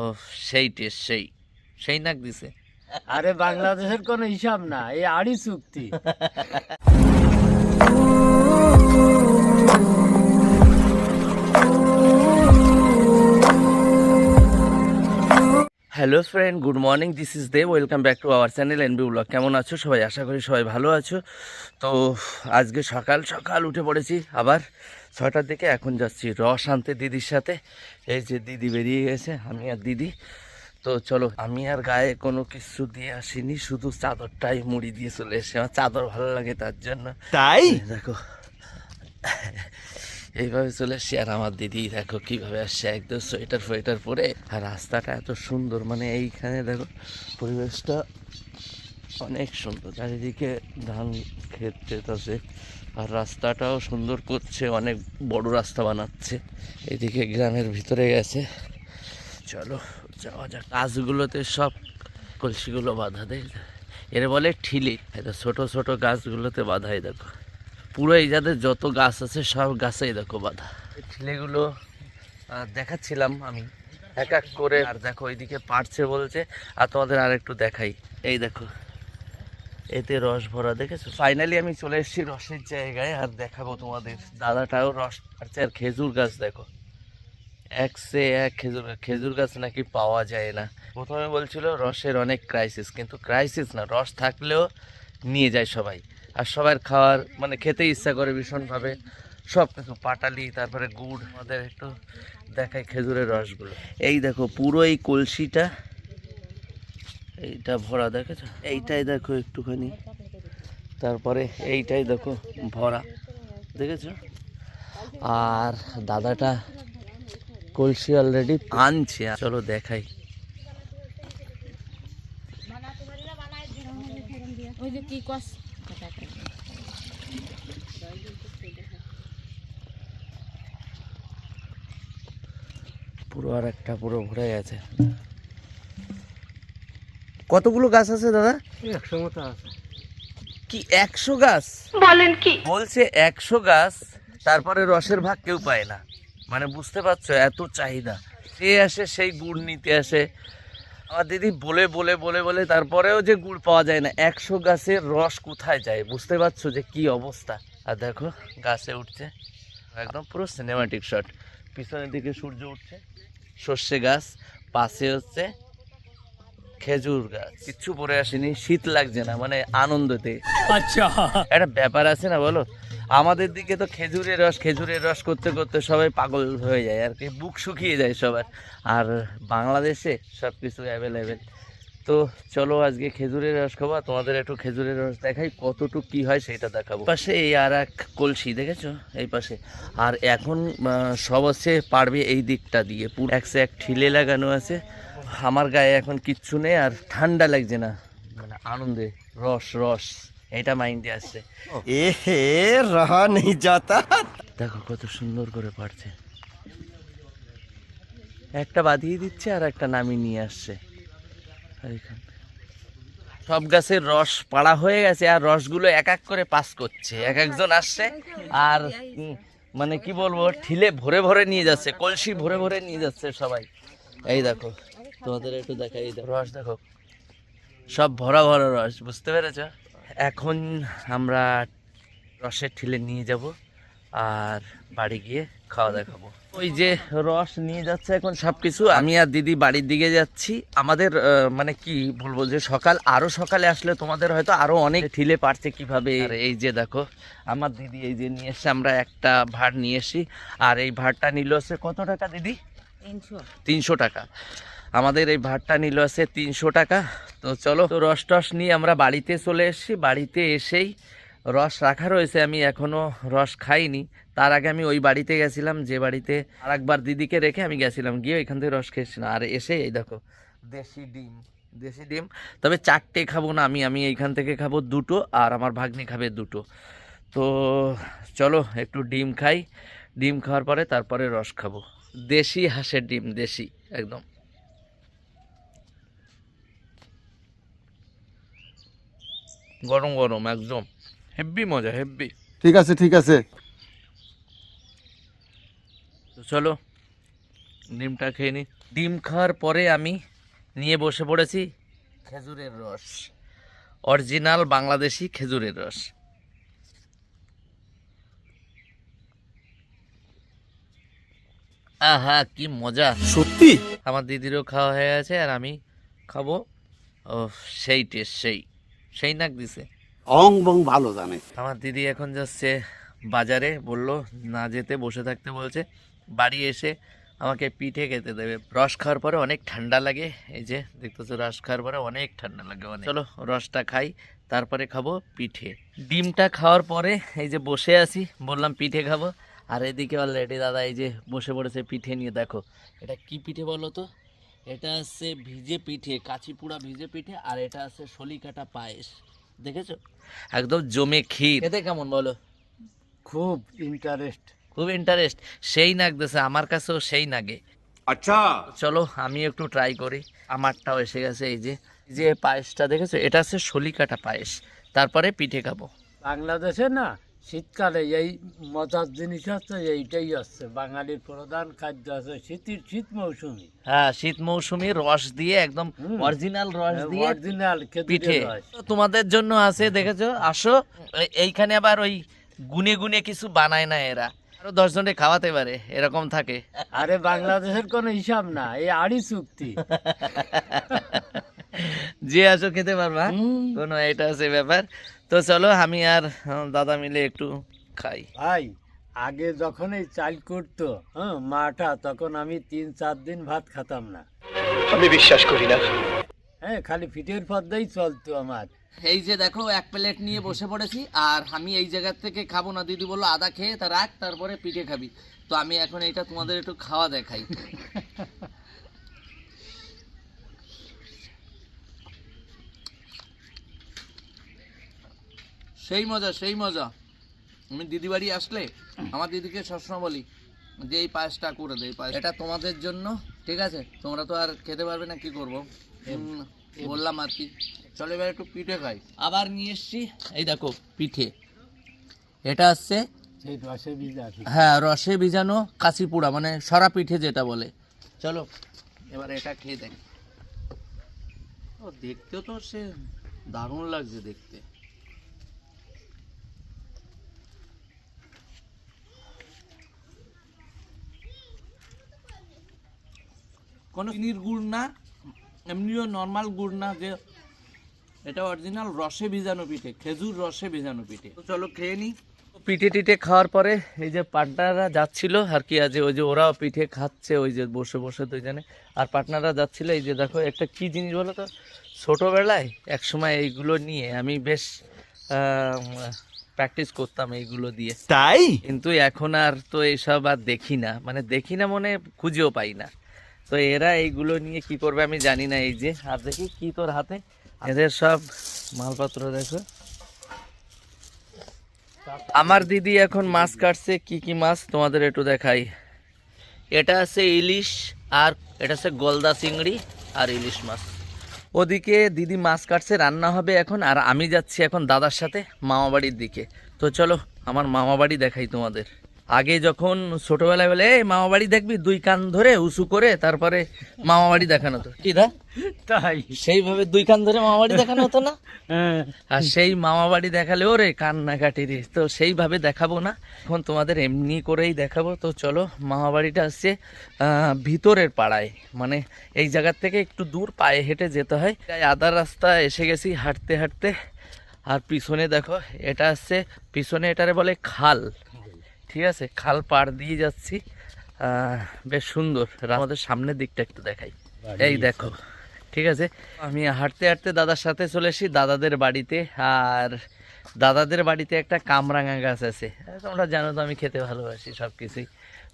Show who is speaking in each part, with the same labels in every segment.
Speaker 1: ও সেই টেস্ট সেই। সেই নাক দিছে।
Speaker 2: আরে বাংলাদেশের কোনো হিসাব না এই আড়ি চুক্তি।
Speaker 1: Hello friend good morning this is Dev welcome back to our channel NB blog কেমন আছো? সবাই আশা করি সবাই ভালো আছো। তো আজকে সকাল সকাল উঠে পড়েছি আবার ছটার দিকে এখন যাচ্ছি রস আনতে দিদির সাথে। এই যে দিদি বেরিয়ে গেছে আমি আর দিদি। তো চলো আমি আর গায়ে কোনো কিছু দিয়ে আসিনি শুধু চাদরটাই মুড়ি দিয়ে চলে এসেছি। আমার চাদর ভালো লাগে তার জন্য।
Speaker 3: তাই?
Speaker 1: দেখো এইভাবে চলে এসছি। আর আমার দিদি দেখো কীভাবে আসছে একদম সোয়েটার ফোয়েটার পরে। আর রাস্তাটা এত সুন্দর মানে এইখানে দেখো পরিবেশটা অনেক সুন্দর। চারিদিকে ধান ক্ষেত আছে। আর রাস্তাটাও সুন্দর করছে, অনেক বড় রাস্তা বানাচ্ছে। এদিকে গ্রামের ভিতরে গেছে। চলো, যাওয়া যাক। গাছগুলোতে সব কলসিগুলো বাধা দেয়। এর বলে ঠিলি। এটা ছোট ছোট গাছগুলোতে বাধাই, দেখো। পুরো এই যাদের যত গাছ আছে, সব গাছেই দেখো বাধা। ঠিলিগুলো দেখাচ্ছিলাম আমি এক এক করে। আর দেখো, ওইদিকে পারছে বলছে। আর তোমাদের আর একটু দেখাই। এই দেখো। এতে রস ভরা, দেখেছ? ফাইনালি আমি চলে এসেছি রসের জায়গায় আর দেখাবো তোমাদের। দাদাটাও রস পারছে আর খেজুর গাছ দেখো। এক সে এক খেজুর। খেজুর গাছ নাকি পাওয়া যায় না। প্রথমে বলছিল রসের অনেক ক্রাইসিস কিন্তু ক্রাইসিস না, রস থাকলেও নিয়ে যায় সবাই। আর সবার খাওয়ার মানে খেতে ইচ্ছা করে ভীষণভাবে। সব কিছু, পাটালি, তারপরে গুড়, আমাদের একটু দেখায় খেজুরের রসগুলো। এই দেখো, পুরো এই কলসিটা এইটা ভরা দেখেছ? এইটাই দেখো একটুখানি। তারপরে এইটাই দেখো ভরা দেখেছ? আর দাদাটা কলসি অলরেডি আনছে। চলো দেখাই।
Speaker 4: ওই যে কি কস?
Speaker 1: পুরো আর একটা পুরো ভরে গেছে। কতগুলো গাছ আছে দাদা?
Speaker 2: একশো মতো আছে।
Speaker 1: কি একশো গাছ? বলেন কি? বলছে একশো গাছ তারপরে রসের ভাগ কেউ পায় না। মানে বুঝতে পারছ এত চাহিদা। সে আসে সেই গুড় নিতে আসে। আমার দিদি বলে বলে বলে বলে তারপরেও যে গুড় পাওয়া যায় না। একশো গাছের রস কোথায় যায়? বুঝতে পারছ যে কি অবস্থা? আর দেখো গাছে উঠছে। একদম পুরো সিনেমাটিক শট পিছনের দিকে সূর্য উঠছে। সর্ষে গাছ পাশে হচ্ছে খেজুর গাছ। কিচ্ছু পরে আসেনি শীত লাগছে না মানে আনন্দতে।
Speaker 2: আচ্ছা।
Speaker 1: একটা ব্যাপার আছে না বলো? আমাদের দিকে তো খেজুরের রস খেজুরের রস করতে করতে সবাই পাগল হয়ে যায় আর কি বুক শুকিয়ে যায় সবার। আর বাংলাদেশে সব কিছু অ্যাভেলেবেল তো চলো আজকে খেজুরের রস খাব তোমাদের একটু খেজুরের রস দেখাই কতটুকু কি হয় সেটা দেখাবো। পাশে এই আর এক কলসি দেখেছ? এই পাশে। আর এখন সব পারবে এই দিকটা দিয়ে পুরো একশো এক ঠিলে লাগানো আছে। আমার গায়ে এখন কিচ্ছু নেই আর ঠান্ডা লাগছে না। মানে আনন্দে রস রস এটা মাইন্ডে আসছে
Speaker 3: এ হে রহা নেই
Speaker 1: দেখো কত সুন্দর করে পারছে। একটা বাঁধিয়ে দিচ্ছে আর একটা নামিয়ে নিয়ে আসছে। সব গাছের রস পাড়া হয়ে গেছে আর রসগুলো এক এক করে পাস করছে। এক একজন আসছে আর মানে কি বলব ঠিলে ভরে ভরে নিয়ে যাচ্ছে কলসি ভরে ভরে নিয়ে যাচ্ছে সবাই। এই দেখো। তোমাদের একটু দেখাই রস দেখো। সব ভরা ভরা রস বুঝতে পেরেছ? এখন আমরা রসের ঠিলে নিয়ে যাব আর বাড়ি গিয়ে খাওয়া দাওয়া খাব ওই যে রস নিয়ে যাচ্ছে এখন সব কিছু আমি আর দিদি বাড়ির দিকে যাচ্ছি। আমাদের মানে কি বলব যে সকাল আরও সকালে আসলে তোমাদের হয়তো আরও অনেক ঠিলে পারছে কীভাবে। এই যে দেখো আমার দিদি এই যে নিয়ে এসে আমরা একটা ভাড় নিয়ে এসি আর এই ভাড়টা নিল হচ্ছে কত টাকা দিদি?
Speaker 4: তিনশো।
Speaker 1: তিনশো টাকা। আমাদের এই ভাতটা নিল আছে তিনশো টাকা। তো চলো, তো রস টস নিয়ে আমরা বাড়িতে চলে এসেছি। বাড়িতে এসেই রস রাখা রয়েছে। আমি এখনও রস খাইনি। তার আগে আমি ওই বাড়িতে গেছিলাম। যে বাড়িতে আর একবার দিদিকে রেখে আমি গেছিলাম। গিয়ে ওইখান থেকে রস খেয়েছিলাম আর এসে এই দেখো, দেশি ডিম দেশি ডিম। তবে চারটে খাব না আমি। আমি এইখান থেকে খাব দুটো আর আমার ভাগ্নি খাবে দুটো। তো চলো, একটু ডিম খাই। ডিম খাওয়ার পরে তারপরে রস খাব। দেশি হাঁসের ডিম, দেশি, একদম। গরম গরম একদম। হেব্বি মজা হেব্বি
Speaker 3: ঠিক আছে ঠিক আছে।
Speaker 1: তো চলো ডিমটা খেয়ে নিই ডিম খাওয়ার পরে আমি নিয়ে বসে পড়েছি খেজুরের রস। অরিজিনাল বাংলাদেশি খেজুরের রস। আহা কি মজা।
Speaker 3: সত্যি?
Speaker 1: আমার দিদিরও খাওয়া হয়ে গেছে আর আমি খাব। ও সেই টেস্ট সেই। সেই নাক দিছে।
Speaker 5: অং বং ভালো জানে।
Speaker 1: আমার দিদি এখন যাচ্ছে বাজারে বলল না যেতে বসে থাকতে বলছে। বাড়ি এসে আমাকে পিঠে খেতে দেবে। রস খাওয়ার পরে অনেক ঠান্ডা লাগে এই যে দেখতেছো রস খাওয়ার পরে অনেক ঠান্ডা লাগে অনেক। চলো রসটা খাই তারপরে খাব পিঠে। ডিমটা খাওয়ার পরে এই যে বসে আছি বললাম পিঠে খাব। আর এদিকে অলরেডি দাদা এই যে বসে পড়েছে পিঠে নিয়ে দেখো। এটা কি পিঠে বলো তো? এটা আছে ভিজে পিঠে কাঁচিপুড়া ভিজে পিঠে আর এটা আছে সলিকাটা পায়েস। দেখেছ? একদম জমে ক্ষীর। খেতে কেমন বলো?
Speaker 2: খুব ইন্টারেস্ট
Speaker 1: খুব ইন্টারেস্ট সেই নাগতেছে আমার কাছেও সেই নাগে
Speaker 5: আচ্ছা।
Speaker 1: চলো আমি একটু ট্রাই করি। আমারটাও এসে গেছে এই যে যে পায়েসটা দেখেছ? এটা আছে সলিকাটা পায়েস। তারপরে পিঠে খাব।
Speaker 2: বাংলাদেশে না শীতকালে এই মজার জিনিস হচ্ছে এইটাই হচ্ছে। বাঙালির প্রধান খাদ্য আছে শীতের শীত মৌসুমি।
Speaker 1: হ্যাঁ শীত মৌসুমি রস দিয়ে একদম অরিজিনাল রস দিয়ে
Speaker 2: অরিজিনাল
Speaker 1: পিঠে। তোমাদের জন্য আছে দেখেছ? আসো এইখানে আবার ওই গুনে গুনে কিছু বানায় না এরা। আরও দশ জনে খাওয়াতে পারে এরকম থাকে।
Speaker 2: আরে বাংলাদেশের কোনো হিসাব না এই আড়ি চুক্তি।
Speaker 1: যে আসো খেতে পারবা। কোনো এটা আছে ব্যাপার? তো চলো আমি আর দাদা মিলে একটু খাই।
Speaker 2: ভাই আগে যখন এই চাল করতো হ্যাঁ মাটা তখন আমি তিন চার দিন ভাত খাতাম না।
Speaker 3: আমি বিশ্বাস করি না।
Speaker 2: হ্যাঁ খালি পিঠের পদ্মাই চলতো আমার।
Speaker 1: এই যে দেখো এক প্লেট নিয়ে বসে পড়েছি আর আমি এই জায়গার থেকে খাব না। দিদি বলল আদা খেয়ে তা রাখ তারপরে পিঠে খাবি। তো আমি এখন এইটা তোমাদের একটু খাওয়া দেখাই। সেই মজা সেই মজা। আমি দিদি বাড়ি আসলে আমার দিদিকে সবসময় বলি যে এই পায়েসটা করে দে এই পায়েস। এটা তোমাদের জন্য ঠিক আছে? তোমরা তো আর খেতে পারবে না কি করব? বললাম আর কি। চলো এবার একটু পিঠে খাই। আবার নিয়ে এসছি। এই দেখো পিঠে। এটা হচ্ছে
Speaker 2: সেই রসে ভিজা
Speaker 1: হ্যাঁ রসে ভিজানো কাশি পোড়া মানে সরা পিঠে যেটা বলে। চলো এবার এটা খেয়ে দেখ। ও দেখতেও তো সে দারুণ লাগছে দেখতে। কোনো চিনির গুড় না এমনিও নর্মাল গুড় না যে এটা অরিজিনাল রসে ভিজানো পিঠে খেজুর রসে ভিজানো পিঠে। তো চলো খেয়ে নিই পিঠে টিঠে খাওয়ার পরে এই যে পার্টনাররা যাচ্ছিল আর কি আছে ওই যে ওরাও পিঠে খাচ্ছে ওই যে বসে বসে দুইজনে। আর পার্টনাররা যাচ্ছিল এই যে দেখো একটা কি জিনিস বলো তো? ছোটোবেলায় এক সময় এইগুলো নিয়ে আমি বেশ প্র্যাকটিস করতাম এইগুলো দিয়ে।
Speaker 3: তাই?
Speaker 1: কিন্তু এখন আর তো এইসব আর দেখি না। মানে দেখি না মনে খুঁজেও পাই না। তো এরা এইগুলো নিয়ে কি করবে আমি জানি না এই যে আর দেখি কি তোর হাতে। এদের সব মালপত্র দেখো। আমার দিদি এখন মাছ কাটছে কি কি মাছ তোমাদের একটু দেখাই। এটা আছে ইলিশ আর এটা আছে গলদা চিংড়ি আর ইলিশ মাছ। ওদিকে দিদি মাছ কাটছে রান্না হবে এখন আর আমি যাচ্ছি এখন দাদার সাথে মামাবাড়ির দিকে। তো চলো আমার মামাবাড়ি দেখাই তোমাদের। আগে যখন ছোটবেলায় বলে এই মামা বাড়ি দেখবি? দুই কান ধরে উঁচু করে তারপরে মামা বাড়ি দেখানো তো কি দা
Speaker 2: তাই।
Speaker 1: সেইভাবে দুই কান ধরে মামা বাড়ি দেখানো হতো না?
Speaker 2: হ্যাঁ।
Speaker 1: আর সেই মামা বাড়ি দেখালে ওরে কান্নাকাটি রে। তো সেইভাবে দেখাবো না। এখন তোমাদের এমনি করেই দেখাবো। তো চলো মামা বাড়িটা আসছে আহ, ভিতরের পাড়ায়। মানে এই জায়গার থেকে একটু দূর পায়ে হেঁটে যেতে হয়। তাই আধা রাস্তা এসে গেছি হাঁটতে হাঁটতে। আর পিছনে দেখো এটা আসছে পিছনে এটারে বলে খাল। ঠিক আছে খাল পাড় দিয়ে যাচ্ছি। বেশ সুন্দর। আমাদের সামনের দিকটা একটু দেখাই। এই দেখো ঠিক আছে? আমি হাঁটতে হাঁটতে দাদার সাথে চলে এসেছি দাদাদের বাড়িতে। আর দাদাদের বাড়িতে একটা কামরাঙা গাছ আছে। তোমরা জানো তো আমি খেতে ভালোবাসি সব কিছুই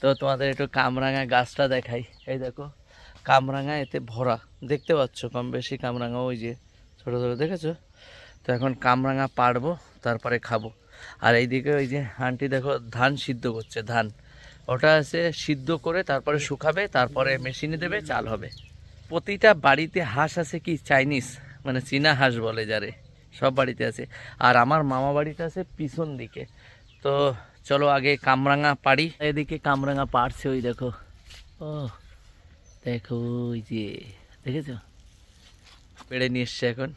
Speaker 1: তো তোমাদের একটু কামরাঙা গাছটা দেখাই। এই দেখো কামরাঙা এতে ভরা। দেখতে পাচ্ছ কম বেশি কামরাঙা ওই যে ছোটো ছোটো দেখেছ? তো এখন কামরাঙা পাড়বো তারপরে খাব। আর এইদিকে ওই যে আন্টি দেখো ধান সিদ্ধ করছে, ধান। ওটা আছে সিদ্ধ করে তারপরে শুকাবে, তারপরে মেশিনে দেবে, চাল হবে। প্রতিটা বাড়িতে হাঁস আছে কি? চাইনিজ মানে চীনা হাঁস বলে যারে। সব বাড়িতে আছে। আর আমার মামা বাড়িটা আছে পিছন দিকে। তো চলো আগে কামরাঙা পাড়ি। এদিকে কামরাঙা পাড়ছে ওই দেখো। ও, দেখো ওই যে, দেখেছ? পেড়ে নিয়ে এসছে এখন।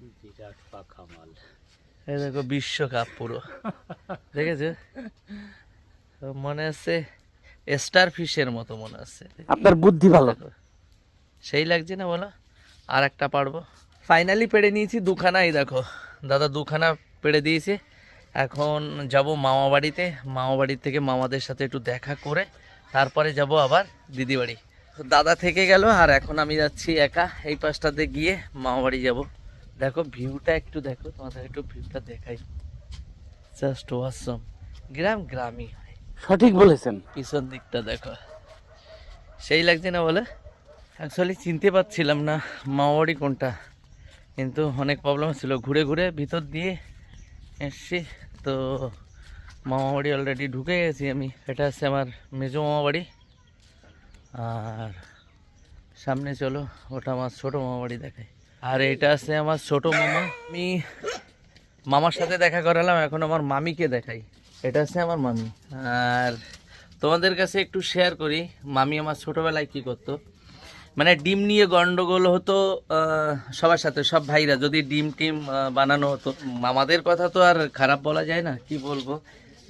Speaker 2: বিরাট পাখা মাল।
Speaker 1: এই দেখো বিশ্বকাপ পুরো। দেখেছ? মনে হচ্ছে স্টার ফিশের মতো মনে হচ্ছে
Speaker 5: আপনার বুদ্ধি ভালো।
Speaker 1: সেই লাগছে না বলো? আর একটা পারব। ফাইনালি পেড়ে নিয়েছি দুখানাই দেখো। দাদা দুখানা পেড়ে দিয়েছে। এখন যাব মামা বাড়িতে। মামা বাড়ি থেকে মামাদের সাথে একটু দেখা করে তারপরে যাব আবার দিদি বাড়ি দাদা থেকে গেল আর এখন আমি যাচ্ছি একা। এই পাশটাতে গিয়ে মামা বাড়ি যাব। দেখো ভিউটা একটু দেখো তোমাদের একটু ভিউটা দেখাই। জাস্ট ওয়াসম গ্রাম গ্রামই হয়।
Speaker 5: সঠিক বলেছেন।
Speaker 1: পিছন দিকটা দেখো। সেই লাগছে না বলে? অ্যাকচুয়ালি চিনতে পারছিলাম না মাওয়ারি কোনটা। কিন্তু অনেক প্রবলেম ছিল। ঘুরে ঘুরে ভিতর দিয়ে এসছি। তো মামাবাড়ি অলরেডি ঢুকে গেছি আমি। এটা হচ্ছে আমার মেজো মামাবাড়ি আর সামনে চলো ওটা আমার ছোটো মামাবাড়ি দেখাই। আর এটা আছে আমার ছোট মামা। আমি মামার সাথে দেখা করালাম, এখন আমার মামিকে দেখাই। এটা হচ্ছে আমার মামি। আর তোমাদের কাছে একটু শেয়ার করি, মামি আমার ছোটোবেলায় কি করতো। মানে ডিম নিয়ে গন্ডগোল হতো সবার সাথে, সব ভাইরা। যদি ডিম টিম বানানো হতো, মামাদের কথা তো আর খারাপ বলা যায় না, কি বলব।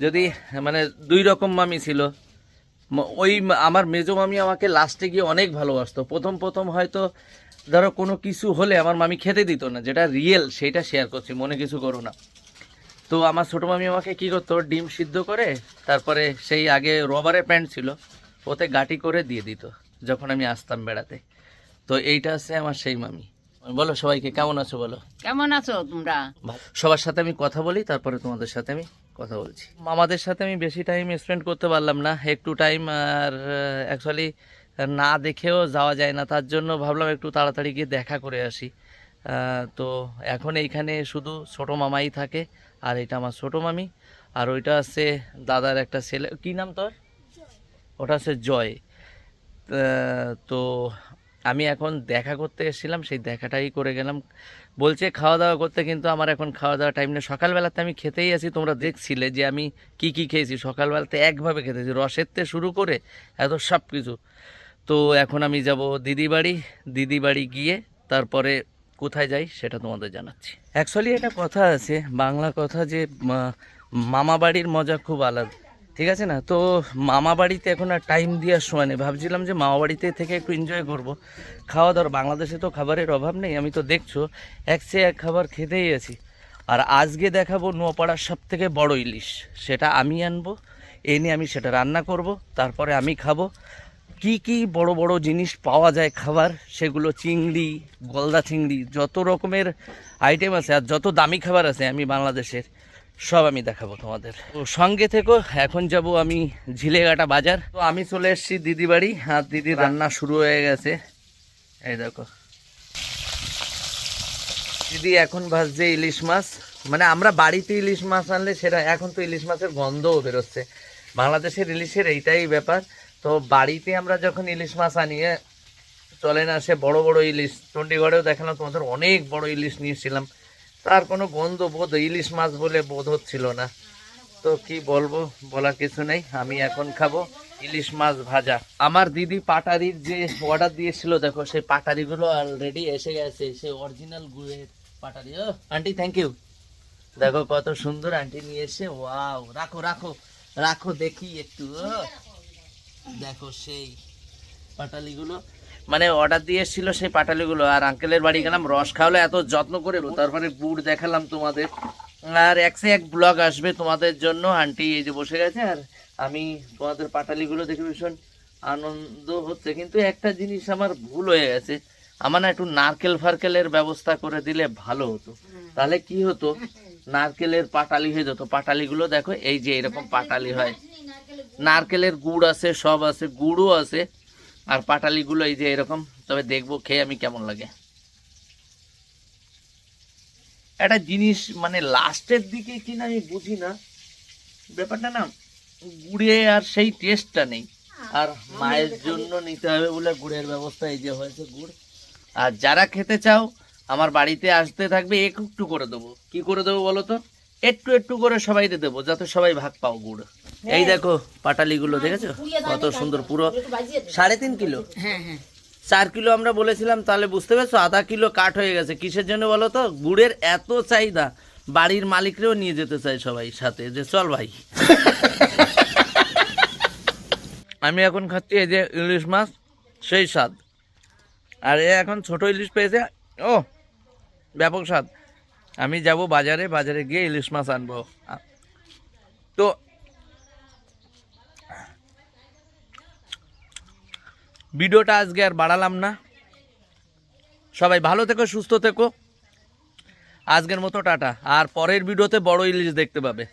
Speaker 1: যদি মানে দুই রকম মামি ছিল। ওই আমার মেজো মামি আমাকে লাস্টে গিয়ে অনেক ভালোবাসতো। প্রথম প্রথম হয়তো ধরো কোনো কিছু হলে আমার মামি খেতে দিত না যেটা রিয়েল সেটা শেয়ার করছি মনে কিছু করো না। তো আমার ছোটো মামি আমাকে কী করতো ডিম সিদ্ধ করে তারপরে সেই আগে রবারের প্যান্ট ছিল ওতে গাটি করে দিয়ে দিত যখন আমি আসতাম বেড়াতে। তো এইটা আছে আমার সেই মামি। বলো সবাইকে কেমন আছো বলো?
Speaker 4: কেমন আছো তোমরা?
Speaker 1: সবার সাথে আমি কথা বলি তারপরে তোমাদের সাথে আমি কথা বলছি। মামাদের সাথে আমি বেশি টাইম স্পেন্ড করতে পারলাম না একটু টাইম আর অ্যাকচুয়ালি না দেখেও যাওয়া যায় না। তার জন্য ভাবলাম একটু তাড়াতাড়ি গিয়ে দেখা করে আসি। তো এখন এইখানে শুধু ছোটো মামাই থাকে আর এটা আমার ছোটো মামি আর ওইটা আছে দাদার একটা ছেলে। কী নাম তোর? ওটা আছে জয়। তো আমি এখন দেখা করতে এসেছিলাম সেই দেখাটাই করে গেলাম। বলছে খাওয়া দাওয়া করতে কিন্তু আমার এখন খাওয়া দাওয়া টাইম নেই। সকালবেলাতে আমি খেতেই আছি তোমরা দেখছিলে যে আমি কি কি খেয়েছি। সকালবেলাতে একভাবে খেতেছি। রসের থেকে শুরু করে এত সব কিছু তো এখন আমি যাব দিদি বাড়ি। দিদি বাড়ি গিয়ে তারপরে কোথায় যাই সেটা তোমাদের জানাচ্ছি। অ্যাকচুয়ালি একটা কথা আছে বাংলা কথা যে মামা বাড়ির মজা খুব আলাদা, ঠিক আছে না? তো মামা বাড়িতে এখন আর টাইম দেওয়ার সময় নেই। ভাবছিলাম যে মামা বাড়িতে থেকে একটু এনজয় করব। খাওয়া দাওয়ার, বাংলাদেশে তো খাবারের অভাব নেই, আমি তো দেখছ, এক সে এক খাবার খেতেই আছি। আর আজকে দেখাবো নোয়াপাড়ার সব থেকে বড় ইলিশ। সেটা আমি আনব এনে আমি সেটা রান্না করব, তারপরে আমি খাব। কি কি বড় বড় জিনিস পাওয়া যায় খাবার? সেগুলো চিংড়ি, গলদা চিংড়ি, যত রকমের আইটেম আছে আর যত দামি খাবার আছে আমি বাংলাদেশের, সব আমি দেখাবো তোমাদের। তো সঙ্গে থেকো, এখন যাব আমি ঝিলেঘাটা বাজার। তো আমি চলে এসেছি দিদি বাড়ি আর দিদির রান্না শুরু হয়ে গেছে। এই দেখো। দিদি এখন ভাজছে ইলিশ মাছ। মানে আমরা বাড়িতে ইলিশ মাছ আনলে সেটা, এখন তো ইলিশ মাছের গন্ধও বেরোচ্ছে। বাংলাদেশের ইলিশের এইটাই ব্যাপার। তো বাড়িতে আমরা যখন ইলিশ মাছ আনিয়ে চলে না, সে বড় বড় ইলিশ চণ্ডীগড়েও দেখালাম, তোমাদের অনেক বড় ইলিশ নিয়েছিলাম তার কোনো গন্ধ বোধ ইলিশ মাছ বলে বোধ হচ্ছিল না। তো কি বলব, বলার কিছু নেই, আমি এখন খাব ইলিশ মাছ ভাজা। আমার দিদি পাটারির যে অর্ডার দিয়েছিল, দেখো, সেই পাটারিগুলো অলরেডি এসে গেছে, সেই অরিজিনাল গুড়ের পাটারি। ও, আন্টি থ্যাংক ইউ দেখো কত সুন্দর আন্টি নিয়ে এসে ওয়াও রাখো রাখো রাখো দেখি একটু। দেখো সেই পাটালিগুলো। মানে অর্ডার দিয়ে এসেছিল সেই পাটালিগুলো। আর আঙ্কেলের বাড়ি গেলাম, রস খাওয়ালো এত যত্ন করে তারপরে গুড় দেখালাম তোমাদের। আর এক সে এক ব্লগ আসবে তোমাদের জন্য। আন্টি এই যে বসে গেছে, আর আমি তোমাদের পাটালিগুলো দেখে ভীষণ আনন্দ হচ্ছে। কিন্তু একটা জিনিস আমার ভুল হয়ে গেছে। আমার না একটু নারকেল ফারকেলের ব্যবস্থা করে দিলে ভালো হতো। তাহলে কি হতো? নারকেলের পাটালি হয়ে যেত। পাটালিগুলো দেখো, এই যে এরকম পাটালি হয়। নারকেলের গুড় আছে, সব আছে, গুড়ও আছে। আর পাটালিগুলো এই যে এরকম, তবে দেখব, খেয়ে আমি কেমন লাগে। একটা জিনিস মানে লাস্টের দিকে কিনা আমি বুঝি না। ব্যাপারটা না, গুড়ে আর সেই টেস্টটা নেই। আর মায়ের জন্য নিতে হবে বলে গুড়ের ব্যবস্থা এই যে হয়েছে গুড়। আর যারা খেতে চাও, আমার বাড়িতে আসতে থাকবে একটু করে দেবো। কি করে দেবো বলো তো? একটু একটু করে সবাই দেবো যাতে সবাই ভাগ পাও গুড়। এই দেখো পাটালিগুলো দেখেছ? কত সুন্দর পুরো। সাড়ে তিন কিলো?
Speaker 4: হ্যাঁ হ্যাঁ।
Speaker 1: চার কিলো আমরা বলেছিলাম তাহলে বুঝতে পারছ? আধা কিলো কাঠ হয়ে গেছে। কিসের জন্য বলো তো? গুড়ের এত চাহিদা বাড়ির মালিকরেও নিয়ে যেতে চাই সবাই সাথে যে চল ভাই। আমি এখন খাচ্ছি এই যে ইলিশ মাছ সেই স্বাদ। আর এ এখন ছোট ইলিশ পেয়েছে ও ব্যাপক স্বাদ। আমি যাব বাজারে বাজারে গিয়ে ইলিশ মাছ আনব। তো ভিডিওটা আজকে আর বাড়ালাম না। সবাই ভালো থেকো, সুস্থ থেকো। আজকের মতো টাটা। আর পরের ভিডিওতে বড় ইলিশ দেখতে পাবে।